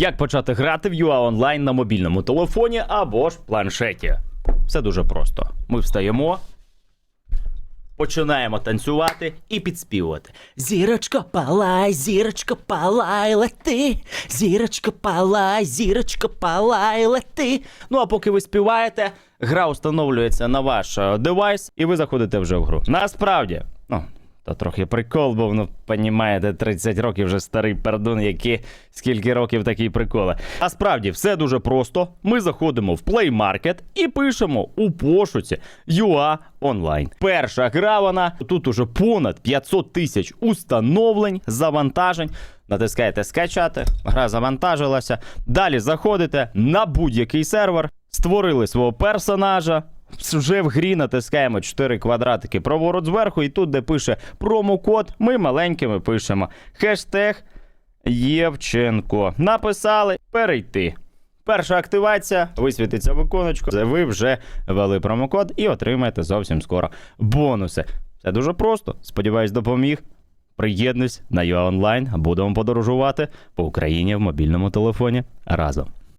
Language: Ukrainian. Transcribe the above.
Як почати грати в UA онлайн на мобільному телефоні або ж планшеті? Все дуже просто. Ми встаємо, починаємо танцювати і підспівувати. Зірочко палай, зірочко палай, лети. Зірочко палай, зірочко палай, лети. Ну а поки ви співаєте, гра встановлюється на ваш е, девайс, і ви заходите вже в гру. Насправді, ну. То трохи прикол був, ну понімаєте, 30 років вже старий пердун, які скільки років такі приколи. А справді все дуже просто. Ми заходимо в Play Market і пишемо у пошуці UA Online. Перша гра вона тут уже понад 500 тисяч установлень, завантажень. Натискаєте скачати, гра завантажилася. Далі заходите на будь-який сервер, створили свого персонажа. Вже в грі натискаємо 4 квадратики праворуч зверху, і тут, де пише промокод, ми маленькими пишемо хештег Євченко. Написали перейти. Перша активація, висвітиться віконечко. Ви вже ввели промокод і отримаєте зовсім скоро бонуси. Це дуже просто. Сподіваюсь, допоміг. Приєднусь на UA Online, будемо подорожувати по Україні в мобільному телефоні разом.